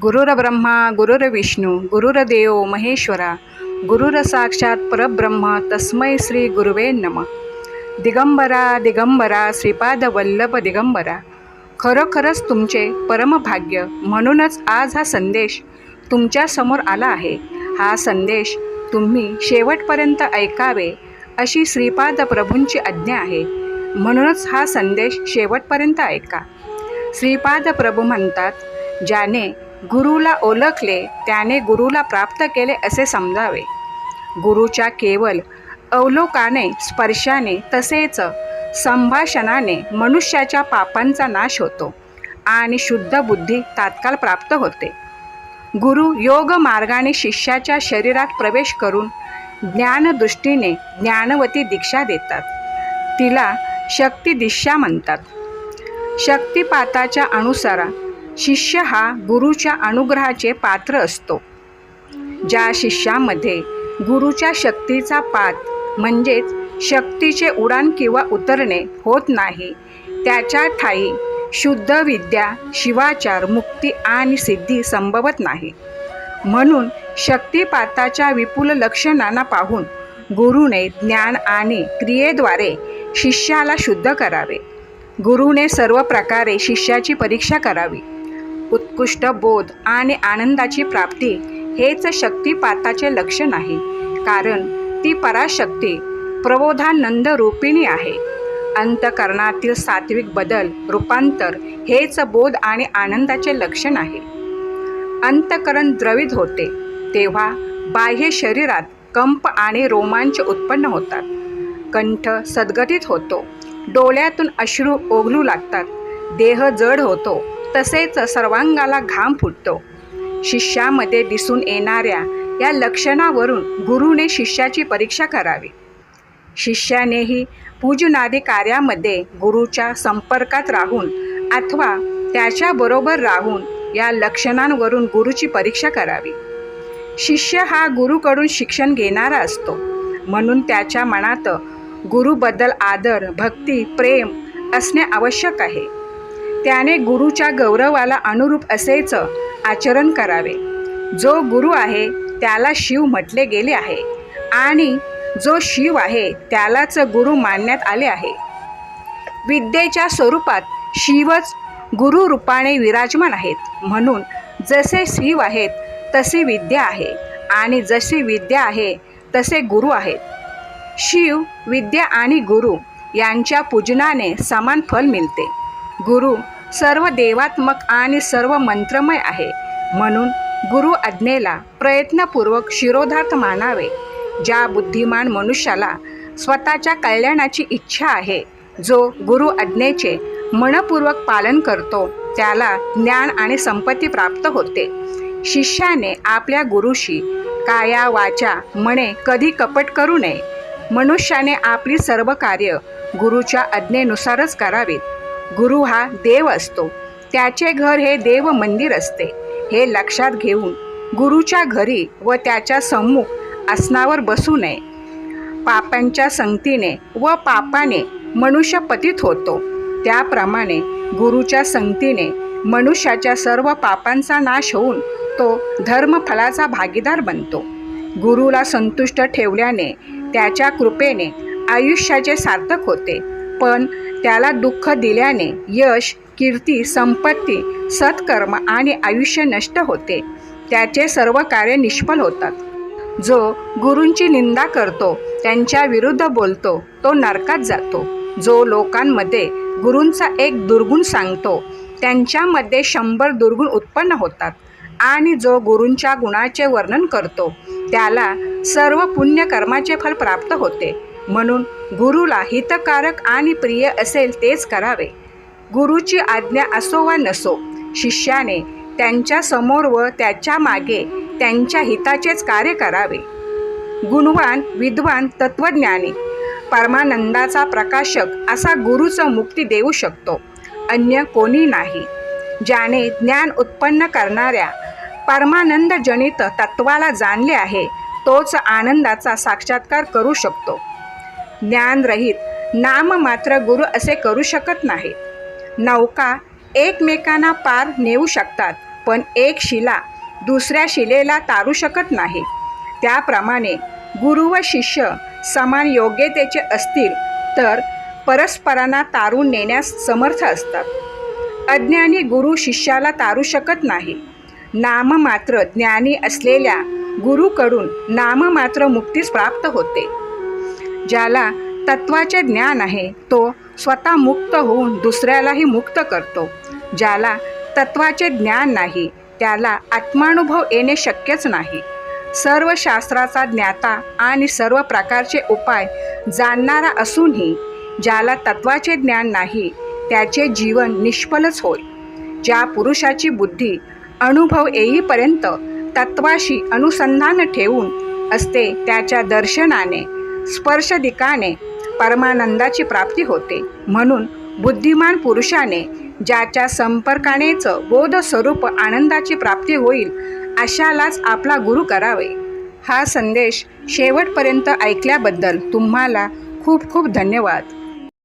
गुरुर्ब्रह्मा गुरुर्विष्णू गुरुरदेव महेश्वरा गुरुर साक्षात परब्रह्म तस्मै श्री गुरुवे नम. दिगंबरा दिगंबरा श्रीपाद वल्लभ दिगंबरा. खरोखरच तुमचे परमभाग्य म्हणूनच आज हा संदेश तुमच्यासमोर आला आहे. हा संदेश तुम्ही शेवटपर्यंत ऐकावे अशी श्रीपाद प्रभूंची आज्ञा आहे. म्हणूनच हा संदेश शेवटपर्यंत ऐका. श्रीपाद प्रभू म्हणतात ज्याने गुरुला ओळखले त्याने गुरुला प्राप्त केले असे समजावे. गुरुच्या केवळ अवलोकाने स्पर्शाने तसेच संभाषणाने मनुष्याच्या पापांचा नाश होतो आणि शुद्ध बुद्धी तात्काळ प्राप्त होते. गुरु योग मार्गाने शिष्याच्या शरीरात प्रवेश करून ज्ञानदृष्टीने ज्ञानवती दीक्षा देतात. तिला शक्ती दिशा म्हणतात. शक्तिपाताच्या अनुसार शिष्य हा गुरुच्या अनुग्रहाचे पात्र असतो. ज्या शिष्यामध्ये गुरुच्या शक्तीचा पात म्हणजेच शक्तीचे उडाण किंवा उतरणे होत नाही त्याच्या ठाई शुद्ध विद्या शिवाचार मुक्ती आणि सिद्धी संभवत नाही. म्हणून शक्तिपाताच्या विपुल लक्षणांना पाहून गुरुने ज्ञान आणि क्रियेद्वारे शिष्याला शुद्ध करावे. गुरुने सर्व प्रकारे शिष्याची परीक्षा करावी. उत्कृष्ट बोध आणि आनंदाची प्राप्ती हेच शक्तिपाताचे लक्षण आहे. कारण ती पराशक्ती प्रबोधानंद रूपिणी आहे. अंतकरणातील सात्विक बदल रूपांतर हेच बोध आणि आनंदाचे लक्षण आहे. अंतकरण द्रवित होते. तेव्हा बाह्य शरीरात कंप आणि रोमांच उत्पन्न होतात. कंठ सद्गतीत होतो. डोळ्यातून अश्रू ओघलू लागतात. देह जड होतो. तसेच सर्वांगाला घाम फुटतो. शिष्यामध्ये दिसून येणाऱ्या या लक्षणावरून गुरुने शिष्याची परीक्षा करावी. शिष्यानेही पूजनादी कार्यामध्ये गुरुच्या संपर्कात राहून अथवा त्याच्याबरोबर राहून या लक्षणांवरून गुरुची परीक्षा करावी. शिष्य हा गुरुकडून शिक्षण घेणारा असतो. म्हणून त्याच्या मनात गुरुबद्दल आदर भक्ती प्रेम असणे आवश्यक आहे. त्याने गुरुच्या गौरवाला अनुरूप असेच आचरण करावे. जो गुरु आहे त्याला शिव म्हटले गेले आहे आणि जो शिव आहे त्यालाच गुरु मानण्यात आले आहे. विद्येच्या स्वरूपात शिवच गुरु रूपाने विराजमान आहेत. म्हणून जसे शिव आहेत तसे विद्या आहे आणि जशी विद्या आहे तसे गुरु आहेत. शिव विद्या आणि गुरु यांच्या पूजनाने समान फल मिळते. गुरु सर्व देवात्मक आणि सर्व मंत्रमय आहे. म्हणून गुरु आज्ञेला प्रयत्नपूर्वक शिरोधार्थ मानावे. ज्या बुद्धिमान मनुष्याला स्वतःच्या कल्याणाची इच्छा आहे जो गुरु आज्ञेचे मनपूर्वक पालन करतो त्याला ज्ञान आणि संपत्ती प्राप्त होते. शिष्याने आपल्या गुरुशी काया वाचा मने कधी कपट करू नये. मनुष्याने आपली सर्व कार्य गुरुच्या आज्ञेनुसारच करावीत. गुरु हा देव असतो. त्याचे घर हे देव मंदिर असते. हे लक्षात घेऊन गुरुच्या घरी व त्याच्या सम्मुख आसनावर बसू नये. पापांच्या संगतीने व पापाने मनुष्य पतित होतो. त्याप्रमाणे गुरुच्या संगतीने मनुष्याच्या सर्व पापांचा नाश होऊन तो धर्मफलाचा भागीदार बनतो. गुरुला संतुष्ट ठेवल्याने त्याच्या कृपेने आयुष्याचे सार्थक होते. पण त्याला दुःख दिल्याने यश कीर्ती संपत्ती सत्कर्म आणि आयुष्य नष्ट होते. त्याचे सर्व कार्य निष्फल होतात. जो गुरूंची निंदा करतो त्यांच्या विरुद्ध बोलतो तो नरकात जातो. जो लोकांमध्ये गुरूंचा एक दुर्गुण सांगतो त्यांच्यामध्ये शंभर दुर्गुण उत्पन्न होतात आणि जो गुरूंच्या गुणाचे वर्णन करतो त्याला सर्व पुण्यकर्माचे फल प्राप्त होते. म्हणून गुरुला हितकारक आणि प्रिय असेल तेच करावे. गुरुची आज्ञा असो वा नसो शिष्याने त्यांच्यासमोर व त्याच्यामागे त्यांच्या हिताचेच कार्य करावे. गुणवान विद्वान तत्वज्ञानी परमानंदाचा प्रकाशक असा गुरुचं मुक्ती देऊ शकतो अन्य कोणी नाही. ज्याने ज्ञान उत्पन्न करणाऱ्या परमानंदजनित तत्वाला जाणले आहे तोच आनंदाचा साक्षात्कार करू शकतो. ज्ञानरहित. नाम मात्र गुरु असे करू शकत नाहीत. नौका एकमेकांना पार नेऊ शकतात पण एक शिला दुसऱ्या शिलेला तारू शकत नाही. त्याप्रमाणे गुरु व शिष्य समान योग्यतेचे असतील तर परस्परांना तारून नेण्यास समर्थ असतात. अज्ञानी गुरु शिष्याला तारू शकत नाही. नाममात्र ज्ञानी असलेल्या गुरुकडून नाममात्र मुक्तीस प्राप्त होते. ज्याला तत्वाचे ज्ञान आहे तो स्वतः मुक्त होऊन दुसऱ्यालाही मुक्त करतो. ज्याला तत्वाचे ज्ञान नाही त्याला आत्मानुभव येणे शक्यच नाही. सर्व शास्त्राचा ज्ञाता आणि सर्व प्रकारचे उपाय जाणणारा असूनही ज्याला तत्वाचे ज्ञान नाही त्याचे जीवन निष्फलच होय. ज्या पुरुषाची बुद्धी अनुभव येईपर्यंत तत्वाशी अनुसंधान ठेवून असते त्याच्या दर्शनाने स्पर्शदिकाने परमानंदाची प्राप्ती होते. म्हणून बुद्धिमान पुरुषाने ज्याच्या संपर्कानेच बोध स्वरूप आनंदाची प्राप्ती होईल अशालाच आपला गुरु करावे. हा संदेश शेवटपर्यंत ऐकल्याबद्दल तुम्हाला खूप खूप धन्यवाद.